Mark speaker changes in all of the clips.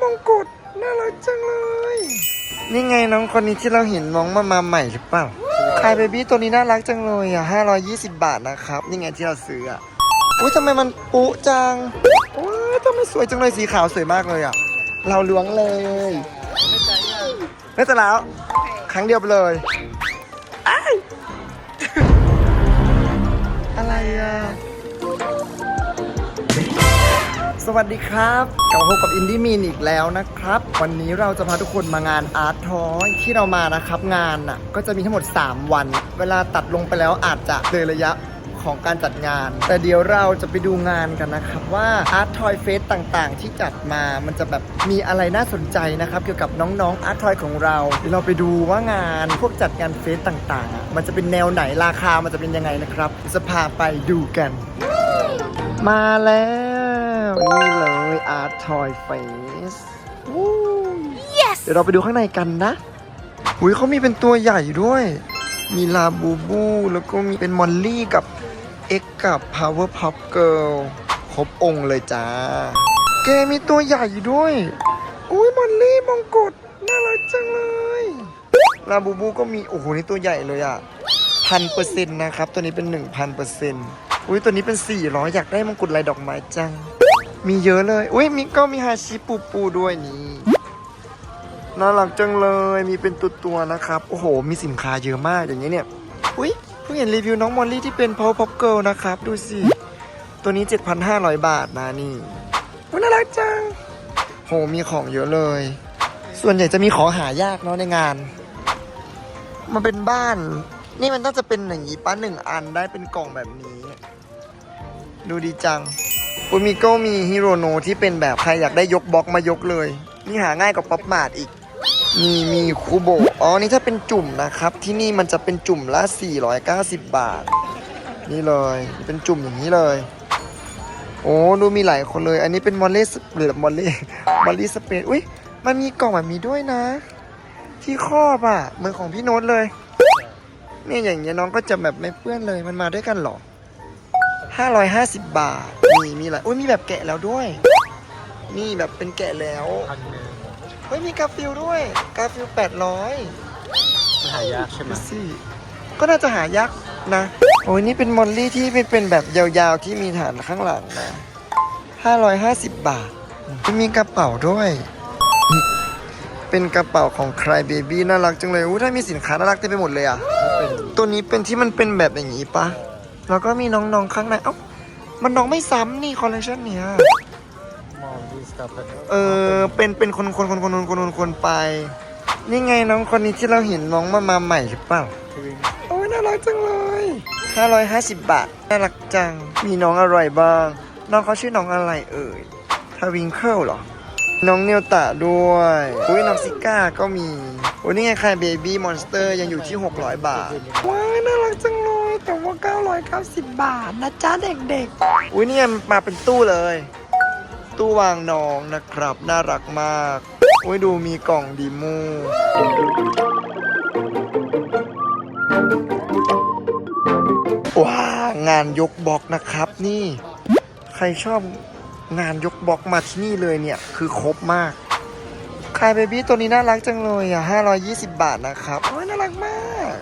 Speaker 1: มงกุฎน่ารักจังเลย นี่ไงน้องคนนี้ที่เราเห็นน้องมามาใหม่หรือเปล่าคายเบบี้ตัวนี้น่ารักจังเลยอะ520 บาทนะครับ นี่ไงที่เราซื้ออะอุ้ยทำไมมันปุ๊จังว้าวทำไมสวยจังเลยสีขาวสวยมากเลยอะ เราล้วงเลยไม่จะแล้ว ครั้งเดียวไปเลยอ้ายอะไรอะ สวัสดีครับกลับมาพบกับอินดี้มีนอีกแล้วนะครับ วันนี้เราจะพาทุกคนมางานอาร์ตทอยที่เรามานะครับงานน่ะก็จะมีทั้งหมด 3 วัน เวลาตัดลงไปแล้วอาจจะเลยระยะของการจัดงาน แต่เดี๋ยวเราจะไปดูงานกันนะครับว่าอาร์ตทอยเฟสต่างๆ ที่จัดมามันจะแบบมีอะไรน่าสนใจนะครับ เกี่ยวกับน้องๆอาร์ตทอยของเราเดี๋ยวเราไปดูว่างานพวกจัดงานเฟสต่างๆอะมันจะเป็นแนวไหนราคามันจะเป็นยังไงนะครับ จะพาไปดูกัน มาแล้ว นี่เลย Art Toy Face วู้
Speaker 2: Yes
Speaker 1: เดี๋ยวเราไปดูข้างในกันนะอุ้ยเขามีเป็นตัวใหญ่ด้วย มีลาบูบู แล้วก็มีเป็นมอลลี่กับเอ็กกับ Power Pop Girl ครบองค์เลยจ้า แกมีตัวใหญ่ด้วย อุ้ยมอลลี่มงกุฎน่ารักจังเลยลาบูบูก็มี โอ้โห นี่ตัวใหญ่เลยอะพันเปอร์เซ็นต์นะครับ ตัวนี้เป็นหนึ่งพันเปอร์เซ็นต์อุ้ยตัวนี้เป็นสี่ร้อยอยากได้มงกุฎลายดอกไม้จัง มีเยอะเลย อุ้ยมีก็มีฮาชิปูปูด้วยนี่น่ารักจังเลย มีเป็นตัวตัวนะครับ โอ้โห มีสินค้าเยอะมากอย่างนี้ยเนี่ย อุ้ยเพิ่งเห็นรีวิวน้องมอลลี่ที่เป็น Power Pop Girl นะครับ ดูสิ ตัวนี้ 7,500 บาทนะนี่อุ๊ยน่ารักจัง โห มีของเยอะเลย ส่วนใหญ่จะมีของหายากเนาะในงาน มันเป็นบ้าน นี่มันต้องจะเป็นอย่างนี้ป้าหนึ่งอันได้เป็นกล่องแบบนี้ ดูดีจัง อุยมีก็มีฮิโรโนที่เป็นแบบใครอยากได้ยกบล็อกมายกเลย นี่หาง่ายกว่าป๊อปมาดอีก มีมีคูโบอ๋อ นี่ถ้าเป็นจุ่มนะครับ ที่นี่มันจะเป็นจุ่มละ 490 บาท นี่เลย เป็นจุ่มอย่างนี้เลย โอ้ดูมีหลายคนเลย อันนี้เป็นมอลเล่สหรือมอลเล่มอลลี่สเปนอุ้ยมันมีกล่องแบบนี้ด้วยนะ ที่ครอบอะเหมือนของพี่โน้ตเลยเนี่ยอย่างเงี้ยน้องก็จะแบบไม่เปื้อนเลยมันมาด้วยกันหรอ550 บาท มีมีหลายอุ้ยมีแบบแกะแล้วด้วย นี่แบบเป็นแกะแล้ว
Speaker 3: พันหนึ่ง
Speaker 1: เฮ้ยมีกาฟิลด้วย กาฟิล800
Speaker 3: มันหายากใช่ไหม
Speaker 1: ดูสิก็น่าจะหายากนะ โอ้ยนี่เป็นมอลลี่ที่เป็นเป็นแบบยาวๆที่มีฐานข้างหลังนะ550บาทจะมีกระเป๋าด้วยนี่เป็นกระเป๋าของใครเบบี้น่ารักจังเลยอู้ถ้ามีสินค้าน่ารักเต็มไปหมดเลยอะ
Speaker 3: เป็น
Speaker 1: ตัวนี้เป็นที่มันเป็นแบบอย่างนี้ปะแล้วก็มีน้องๆข้างในเอ้า มันน้องไม่ซ้ำนี่คอลเลคชันเนี้ย
Speaker 3: มอลลี่สตาร์เตอร์
Speaker 1: เออ เป็น เป็นคนคนคนคนคนคนคนคนไป นี่ไงน้องคนนี้ที่เราเห็นน้องมามาใหม่หรือเปล่าโอ้ยน่ารักจังเลย 550 บาท น่ารักจัง มีน้องอะไรบ้าง น้องเขาชื่อน้องอะไรเอ่ย ทวิงเคิลเหรอ น้องเนวตะด้วยอุ้ยน้องซิก้าก็มีโอ้ยนี่ไงใครเบบี้มอนสเตอร์ยังอยู่ที่ 600 บาท ว้ายน่ารักจังเลยแต่ว่า 990 บาทนะจ๊ะเด็กๆ อุ้ยนี่ไงมาเป็นตู้เลย ตู้วางน้องนะครับ น่ารักมาก อุ้ยดูมีกล่องดีมูว้างานยกบล็อกนะครับนี่ ใครชอบงานยกบล็อกมาที่นี่เลยเนี่ย คือครบมากคายเบบี้ตัวนี้น่ารักจังเลยอะ520 บาทนะครับ โอ้ยน่ารักมาก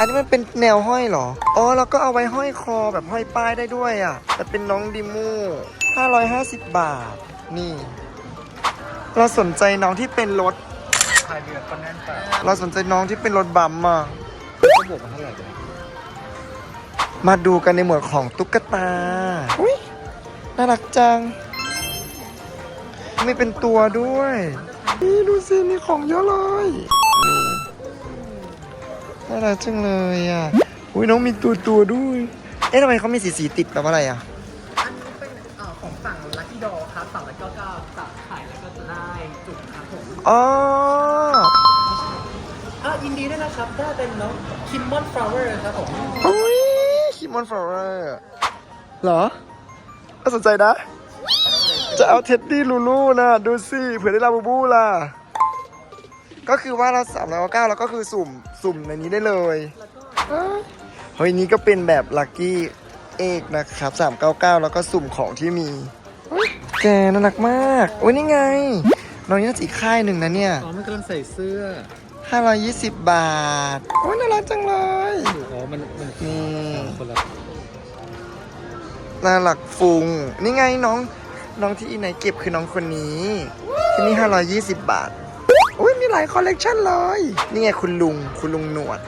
Speaker 1: อันนี้มันเป็นแนวห้อยเหรอ อ๋อ แล้วก็เอาไว้ห้อยคอแบบห้อยป้ายได้ด้วยอะ แต่เป็นน้องดิมู550 บาท นี่ เราสนใจน้องที่เป็นรถ
Speaker 3: พายเรือก็แน่นแต่
Speaker 1: เราสนใจน้องที่เป็นรถบัมป์อะ
Speaker 3: ก็บวกมาเท่าไหร่กัน
Speaker 1: มาดูกันในหมวดของตุ๊กตา อุ้ยน่ารักจังมีเป็นตัวด้วย นี่ดูสิมีของเยอะเลยนี่ น่ารักจังเลยอะ อุ้ยน้องมีตัวตัวๆด้วย เอ๊ะทำไมเขามีสีสีๆติดแบบอะไรอะ
Speaker 4: อันนี้เป็นเอ่อของฝั่งลั c กี้ดอครับฝั่งละก็ก็จะขายแล้วก็จะได้จุดครับผม
Speaker 1: อ๋อ
Speaker 4: อะยินดีด้วยนะครับได้เป็นน้องคิมมอนฟลาวเวอร์ครับผม
Speaker 1: อุ้ยคิมอนฟลาวเวอร์เหรอน่าสนใจนะ จะเอาเท็ดดี้ลูลูนะ ดูสิเผื่อได้ลาบูบูล่ะ ก็คือว่าเราสามร้อยเก้าแล้วก็คือสุ่มสุ่มในนี้ได้เลยเอ้ยเฮ้ยนี่ก็เป็นแบบลัคกี้เอกนะครับ399แล้วก็สุ่มของที่มีเฮ้ยแกน่ารักมากโอ้ยนี่ไงน้องนี่น่าจะอีกค่ายหนึ่งนะเนี่ย
Speaker 3: อ๋อมันกำลังใส่เสื้อ
Speaker 1: 520บาทโอ้ยน่ารักจังเลย
Speaker 3: อ๋อมันมัน
Speaker 1: นี่
Speaker 3: คนละ
Speaker 1: น่ารักฟุงนี่ไงน้องน้องที่อีไหนเก็บคือน้องคนนี้ที่นี่520บาทอุ้ย มีหลายคอลเลกชันเลย นี่ไงคุณลุง คุณลุงหนวด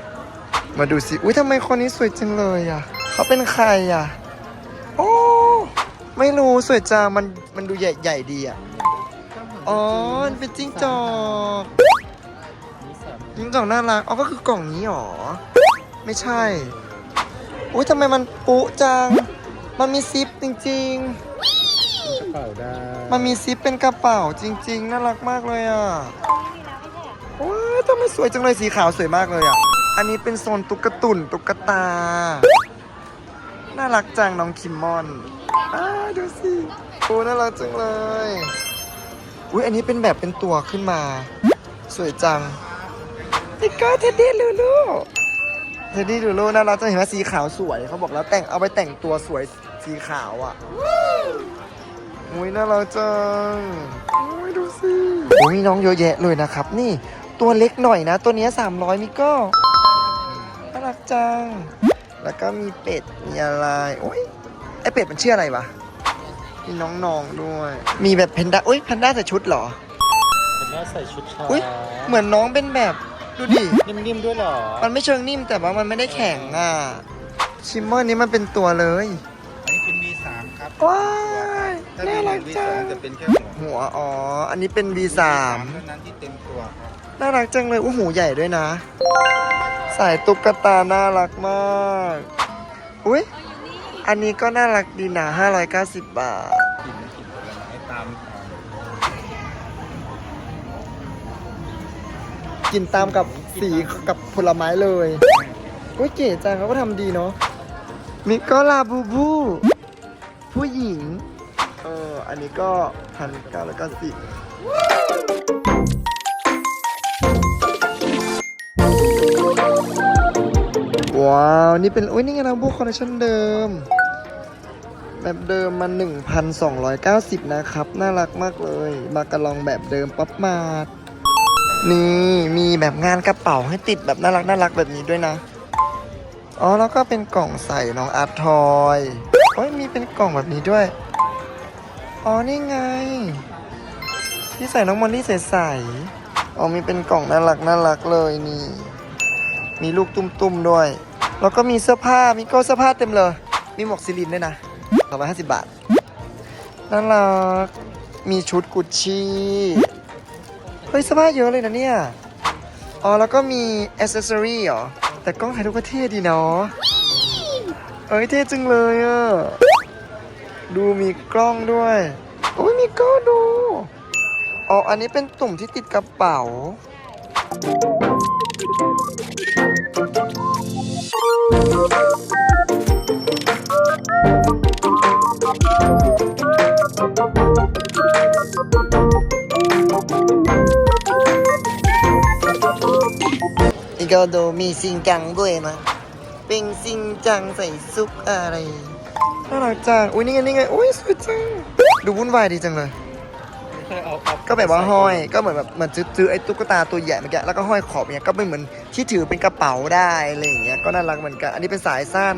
Speaker 1: มาดูสิ อุ้ยทำไมคนนี้สวยจังเลยอะ เขาเป็นใครอะ โอ้ ไม่รู้สวยจัง มัน มันดูใหญ่ใหญ่ดีอะ อ๋อมันเป็นจิ้งจอก
Speaker 3: นี่สาม
Speaker 1: จิ้งจอกน่ารัก อ๋อ ก็คือกล่องนี้หรอ ไม่ใช่ อุ้ยทำไมมันปุจัง มันมีซิปจริงๆ
Speaker 3: กระเป๋าได้
Speaker 1: มันมีซิปเป็นกระเป๋าจริง ๆ น่ารักมากเลยอะว้าว ทำไมสวยจังเลยสีขาวสวยมากเลยอะ อันนี้เป็นโซนตุ๊กตุ่นตุ๊กตา น่ารักจังน้องคิมมอนอ้าดูสิโอ้น่ารักจังเลย อุ้ยอันนี้เป็นแบบเป็นตัวขึ้นมา สวยจังติ๊กเกอร์เท็ดดี้ลูลูเท็ดดี้ลูลูน่ารักจังเห็นไหมสีขาวสวยเขาบอกแล้วแต่งเอาไปแต่งตัวสวยสีขาวอะอุ้ยน่ารักจังอุ้ยดูสิโอ้ยมีน้องเยอะแยะเลยนะครับ นี่ ตัวเล็กหน่อยนะ ตัวเนี้สามร้อยมิโก้น่ารักจัง แล้วก็มีเป็ด มีอะไร โอ้ยไอเป็ดมันชื่ออะไรวะ มีน้องๆด้วย มีแบบแพนด้าอุ้ยแพนด้าใส่ชุดเหรอ
Speaker 3: เป็นหน้าใส่ชุดชา
Speaker 1: อุ้ยเหมือนน้องเป็นแบบดูดิ
Speaker 3: นิ่มๆด้วยเหรอ
Speaker 1: มันไม่เชิงนิ่มแต่ว่ามันไม่ได้แข็งอะ ชิมเมอร์นี้มันเป็นตัวเลย
Speaker 2: อันนี้เป็น V3 ครับ
Speaker 1: ว้าย
Speaker 2: ถ้า
Speaker 1: น่า
Speaker 2: เป็น
Speaker 1: รัก
Speaker 2: V2
Speaker 1: จัง
Speaker 2: จะเป็นแค่หัว
Speaker 1: หัว อ๋อ อันนี้เป็น V3
Speaker 2: เท่านั้นที่เต็มตัวครับ
Speaker 1: น่ารักจังเลยอู้หูใหญ่ด้วยนะ สายตุ๊กตาน่ารักมาก อุ้ยอันนี้ก็น่ารักดีนะ590 บาท
Speaker 2: กินกินผลไม้ตาม
Speaker 1: กินตามกับสีกับผลไม้เลยอุ้ยเก๋จังเขาก็ทำดีเนาะมิก็ลาบูบู ผู้หญิง เออ อันนี้ก็พันเก้าร้อยเก้าสิบ ว้าว นี่เป็นอุ้ยนี่ไงนะบูคอลเลคชันเดิม แบบเดิมมัน 1,290 นะครับ น่ารักมากเลยมากระลองแบบเดิมป๊อปมาดนี่มีแบบงานกระเป๋าให้ติดแบบน่ารักน่ารักแบบนี้ด้วยนะ อ๋อ แล้วก็เป็นกล่องใส่น้องอาร์ตทอยโอ้ยมีเป็นกล่องแบบนี้ด้วย อ๋อ นี่ไง ที่ใส่น้องมอลลี่ใสๆอ๋อมีเป็นกล่องน่ารักน่ารักเลยนี่ มีลูกตุ้มๆด้วย แล้วก็มีเสื้อผ้ามีก้เสื้อผ้าเต็มเลย มีหมวกซิลินด้วยนะสองร้อยห้าสิบบาทน่ารักมีชุดกุชชี่เฮ้ยเสื้อผ้าเยอะเลยนะเนี่ย อ๋อ แล้วก็มีอ c เซอรี่เหรอ แต่กล้องถ่ายรูปก็เท่ดีเนาะเอ้ยเท่จังเลยอะ ดูมีกล้องด้วยโอ้ยมีกล้องดู อ๋อ อันนี้เป็นตุ่มที่ติดกระเป๋า อีกก็ดูมีซิงจังด้วยนะ เป็นซิงจังใส่ซุปอะไรน่ารักจัง อุ้ยนี่ไงนี่ไง อุ้ยสวยจัง ดูวุ่นวายดีจังเลย
Speaker 3: เคยเอาเอา
Speaker 1: ก็แบบว่าห้อย ก็เหมือนแบบเหมือนซื้อซื้อไอ้ตุ๊กตาตัวใหญ่เมื่อกี้แล้วก็ห้อยขอบเนี้ยก็เป็นเหมือนที่ถือเป็นกระเป๋าได้อะไรอย่างเงี้ยก็น่ารักเหมือนกัน อันนี้เป็นสายสั้น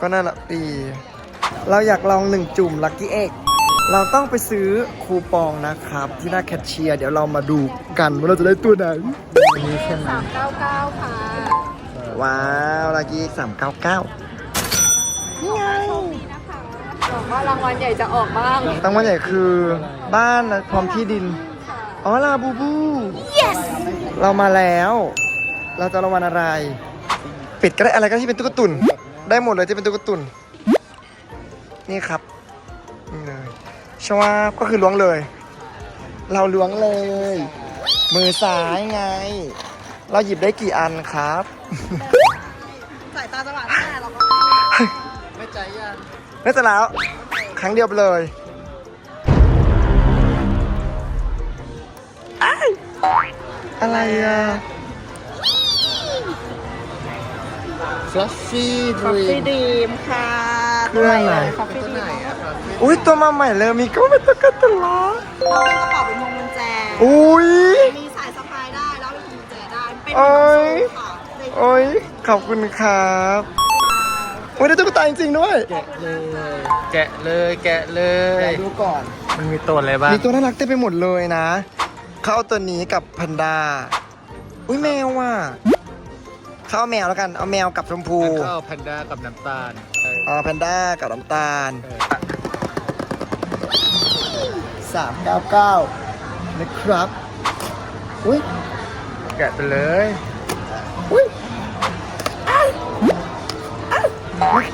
Speaker 1: ก็น่ารักดี เราอยากลองหนึ่งจุ่มลั c กี้เอ็กเราต้องไปซื้อคูปองนะครับ ที่หน้าแคชเชียร์เดี๋ยวเรามาดูกันว่าเราจะได้ตัวไหนอันนี้ใช่ไหม
Speaker 4: 399ค่ะ
Speaker 1: ว้าวลั c กี้สามเก้าเก้า
Speaker 4: บอกว่ารางวัลใหญ่จะออกบ้าง
Speaker 1: รางวัลใหญ่คือบ้านและพร้อมที่ดิน อ๋อลาบูบู yes เรามาแล้ว เราจะรางวัลอะไรเป็ดก็ได้อะไรก็ที่เป็นตุ๊กตุน ได้หมดเลยที่เป็นตุ๊กตุน นี่ครับ นี่เลยชวาบก็คือล้วงเลย เราล้วงเลย มือซ้ายไง เราหยิบได้กี่อันครับ
Speaker 3: ไม่
Speaker 1: เสร็จแล้ว ครั้งเดียวไปเลยอ้ายอะไรอะ
Speaker 3: ฟลัฟฟี่ด
Speaker 4: คอฟ
Speaker 3: รี
Speaker 4: ฟี่ดีมค่ะ
Speaker 1: เครื่องไหน
Speaker 4: คอฟ
Speaker 3: เป็น
Speaker 4: ฟี่
Speaker 3: ตัว
Speaker 4: ดี
Speaker 3: ไหน
Speaker 4: ม
Speaker 3: อะฟลัฟฟี่
Speaker 1: อุ้ยตัวมาใหม่เลยมีก็เป็นตุ๊กตาล้อ
Speaker 5: เราเป็นกระเป๋าเป็นพวงกุญแจ
Speaker 1: อุ้ย
Speaker 5: มีสายสะพายได้ แล้วเป็นพวงกุญแจได้ เป็น
Speaker 1: โอ้ย
Speaker 5: โซ่ค่ะใน
Speaker 1: โอ้ยขอบคุณครับโอ้ยได้ตุ๊กตาจริงๆด้วย
Speaker 3: แกะเลยแกะเลยแกะเลย
Speaker 1: ดูก่อน
Speaker 3: มันมีตัวอะไรบ้าง
Speaker 1: มีตัวน่ารักเต็มไปหมดเลยนะ เขาเอาตัวนี้กับพันดา อุ้ยแมวว่ะ เขาเอาแมวแล้วกัน เอาแมวกับชมพู
Speaker 3: แล้วก็เอาแพนด้ากับน้ำตาลเออ
Speaker 1: เอาแพนด้ากับน้ำตาล
Speaker 3: เออ
Speaker 1: 399 นะครับ อุ้ย
Speaker 3: แกะไปเลย
Speaker 1: อุ้ย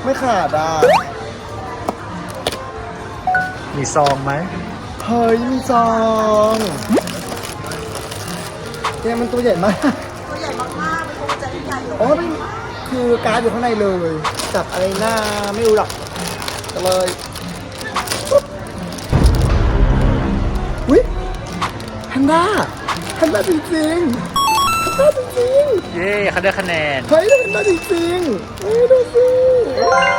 Speaker 1: ไม่ไม่ขาดอะ
Speaker 3: มีซองไหม
Speaker 1: เฮ้ยมีซองแกมันตัวใหญ่มาก
Speaker 5: ตัวใหญ่มากๆเป็นพวงกุญแจที่ใหญ่อยู่
Speaker 1: อ๋อมันคือการ์ดอยู่ข้างในเลย จับอะไรหน้าไม่รู้หรอกก็เลยปุ๊บอุ้ยแพนด้าแพนด้าจริงๆ แพนด้าจริง
Speaker 3: เย้เขาได้คะแนน
Speaker 1: ๆเฮ้ยแพนด้าจริงๆเฮ้ยดูสิ
Speaker 3: เอ้ย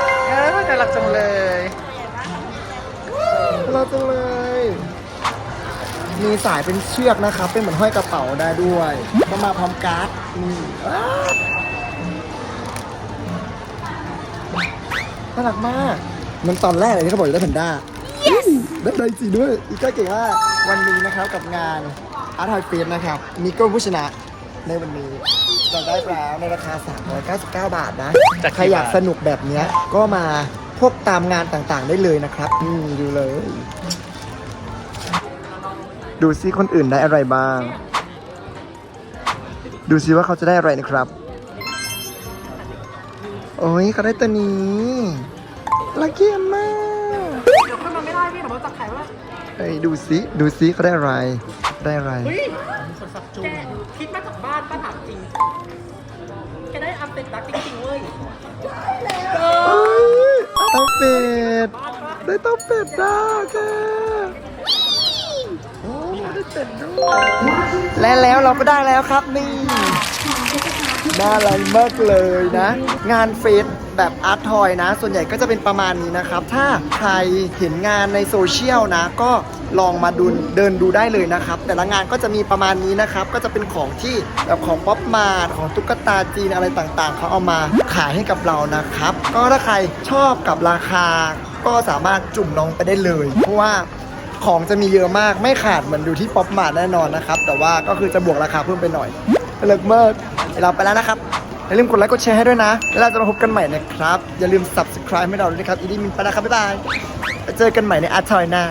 Speaker 3: น่ารักจังเลย
Speaker 1: เราจังเลย มีสายเป็นเชือกนะครับ เป็นเหมือนห้อยกระเป๋าได้ด้วยก็มาพร้อมการ์ดนี่อ้าวน่ารักมากมันตอนแรกเลยที่เขาบอกจะได้แพนด้า yes ได้ได้จริงด้วยอีกก็เก่งมากวันนี้นะครับกับงานอาร์ตไทยเฟสนะครับมีก็ผู้ชนะ ในวันนี้เราได้แล้วในราคา 399 บาทนะ
Speaker 3: จากกี่
Speaker 1: ใครอยาก
Speaker 3: บาท
Speaker 1: สนุกแบบเนี้ยก็มาพวกตามงานต่างๆได้เลยนะครับนี่ดูเลย ดูซิคนอื่นได้อะไรบ้าง ดูซิว่าเขาจะได้อะไรนะครับ โอ้ยเขาได้ตัวนี้ลักเกียมาก
Speaker 4: เดี๋ยวขึ้นมาไม่ได้พี่เดี๋ยวมันจะขายว่า
Speaker 1: เฮ้ยดูซิดูซิเขาได้อะไร ได้อะไร
Speaker 4: เฮ้ยแกคิดมาจากบ้านป้าถามจริง แกได้อัพเป็นรักจริงๆเว้ย
Speaker 1: เอ้ยเต้าเป็ด ได้เต้าเป็ดด้าแกโอ้ได้เป็ดด้วยและแล้วเราก็ได้แล้วครับนี่น่ารักมากเลยนะ งานเฟส แบบอาร์ตทอยนะ ส่วนใหญ่ก็จะเป็นประมาณนี้นะครับ ถ้าใครเห็นงานในโซเชียลนะ ก็ลองมาดูเดินดูได้เลยนะครับ แต่ละงานก็จะมีประมาณนี้นะครับ ก็จะเป็นของที่แบบของป๊อปมาร์ของตุ๊กตาจีนอะไรต่างๆ เขาเอามาขายให้กับเรานะครับ ก็ถ้าใครชอบกับราคา ก็สามารถจุ่มลงไปได้เลย เพราะว่าของจะมีเยอะมากไม่ขาดเหมือนอยู่ที่ป๊อปมาร์แน่นอนนะครับ แต่ว่าก็คือจะบวกราคาเพิ่มไปหน่อยเลิกมากเดี๋ยวเราไปแล้วนะครับ อย่าลืมกดไลค์กดแชร์ให้ด้วยนะ แล้วเราจะมาพบกันใหม่นะครับ อย่าลืม subscribe ให้เราด้วยครับอีดี้มินไปนะครับ บ๊ายบายแล้เจอกันใหม่ในอาร์ทอยหน้า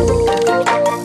Speaker 1: Thank you.